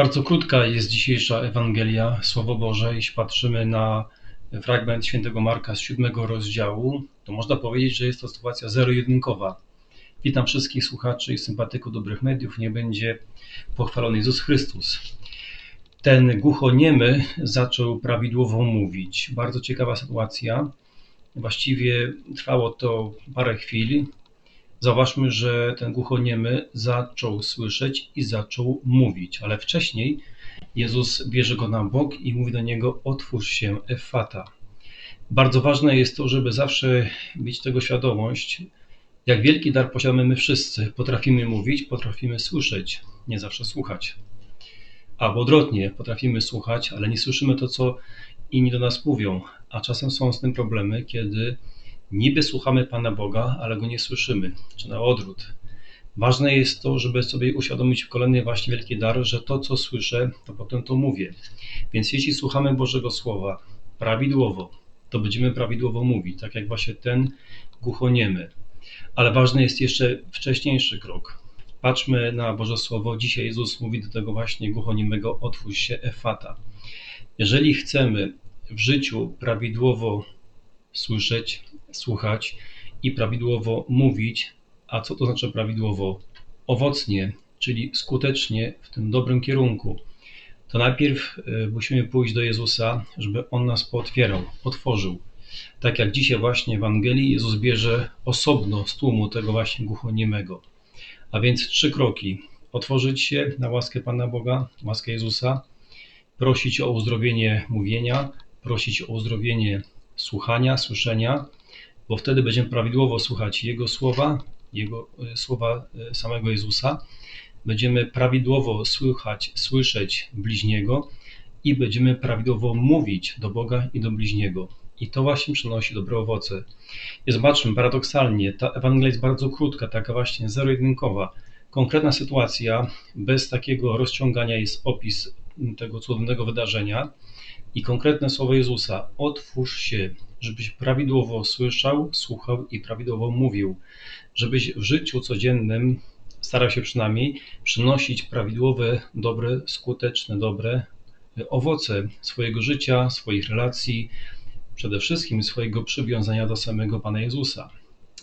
Bardzo krótka jest dzisiejsza Ewangelia, Słowo Boże. Jeśli patrzymy na fragment świętego Marka z siódmego rozdziału, to można powiedzieć, że jest to sytuacja zero-jedynkowa. Witam wszystkich słuchaczy i sympatyków dobrych mediów. Nie będzie pochwalony Jezus Chrystus. Ten głuchoniemy zaczął prawidłowo mówić. Bardzo ciekawa sytuacja. Właściwie trwało to parę chwil. Zauważmy, że ten głuchoniemy zaczął słyszeć i zaczął mówić, ale wcześniej Jezus bierze go na bok i mówi do niego: Otwórz się, Efata. Bardzo ważne jest to, żeby zawsze mieć tego świadomość, jak wielki dar posiadamy my wszyscy. Potrafimy mówić, potrafimy słyszeć, nie zawsze słuchać. Albo odwrotnie, potrafimy słuchać, ale nie słyszymy to, co inni do nas mówią. A czasem są z tym problemy, kiedy niby słuchamy Pana Boga, ale go nie słyszymy, czy na odwrót. Ważne jest to, żeby sobie uświadomić kolejny właśnie wielki dar, że to, co słyszę, to potem to mówię. Więc jeśli słuchamy Bożego Słowa prawidłowo, to będziemy prawidłowo mówić, tak jak właśnie ten głuchoniemy. Ale ważny jest jeszcze wcześniejszy krok. Patrzmy na Boże Słowo. Dzisiaj Jezus mówi do tego właśnie głuchoniemego: Otwórz się, Efata. Jeżeli chcemy w życiu prawidłowo słyszeć, słuchać i prawidłowo mówić. A co to znaczy prawidłowo? Owocnie, czyli skutecznie w tym dobrym kierunku. To najpierw e, musimy pójść do Jezusa, żeby On nas pootwierał, otworzył. Tak jak dzisiaj właśnie w Ewangelii Jezus bierze osobno z tłumu tego właśnie głuchoniemego. A więc trzy kroki. Otworzyć się na łaskę Pana Boga, łaskę Jezusa, prosić o uzdrowienie mówienia, prosić o uzdrowienie słuchania, słyszenia, bo wtedy będziemy prawidłowo słuchać Jego słowa, Jego e, słowa e, samego Jezusa, będziemy prawidłowo słychać, słyszeć bliźniego i będziemy prawidłowo mówić do Boga i do bliźniego. I to właśnie przynosi dobre owoce. I zobaczmy, paradoksalnie, ta Ewangelia jest bardzo krótka, taka właśnie zero-jedynkowa. Konkretna sytuacja, bez takiego rozciągania jest opis tego cudownego wydarzenia i konkretne słowo Jezusa: Otwórz się, żebyś prawidłowo słyszał, słuchał i prawidłowo mówił, żebyś w życiu codziennym starał się przynajmniej przynosić prawidłowe, dobre, skuteczne, dobre owoce swojego życia, swoich relacji, przede wszystkim swojego przywiązania do samego Pana Jezusa.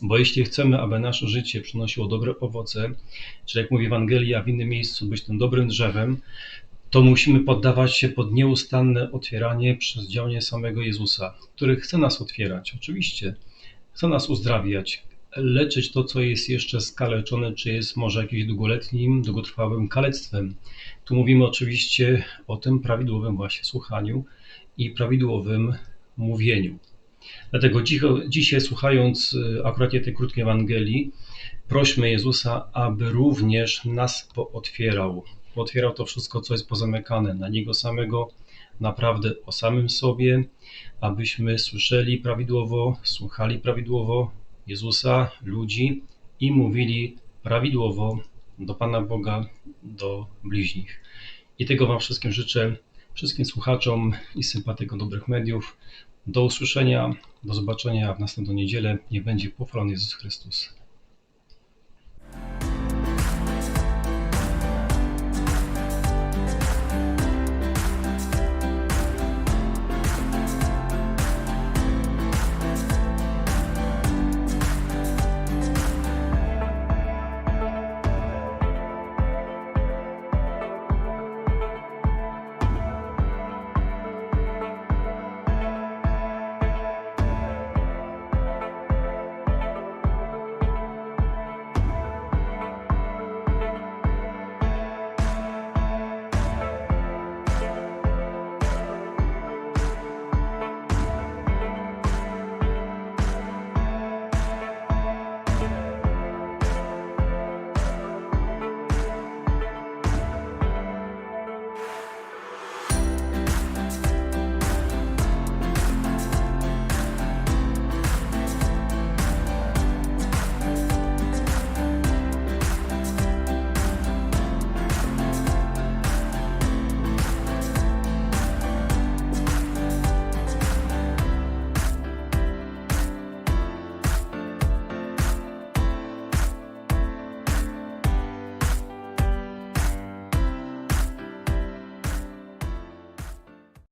Bo jeśli chcemy, aby nasze życie przynosiło dobre owoce, czyli jak mówi Ewangelia, w innym miejscu być tym dobrym drzewem, to musimy poddawać się pod nieustanne otwieranie przez działanie samego Jezusa, który chce nas otwierać, oczywiście, chce nas uzdrawiać, leczyć to, co jest jeszcze skaleczone, czy jest może jakimś długoletnim, długotrwałym kalectwem. Tu mówimy oczywiście o tym prawidłowym właśnie słuchaniu i prawidłowym mówieniu. Dlatego dzisiaj, słuchając y, akurat tej krótkiej Ewangelii, prośmy Jezusa, aby również nas pootwierał, otwierał to wszystko, co jest pozamykane na Niego samego, naprawdę o samym sobie, abyśmy słyszeli prawidłowo, słuchali prawidłowo Jezusa, ludzi i mówili prawidłowo do Pana Boga, do bliźnich. I tego Wam wszystkim życzę, wszystkim słuchaczom i sympatykom dobrych mediów. Do usłyszenia, do zobaczenia w następną niedzielę. Niech będzie pochwalony Jezus Chrystus.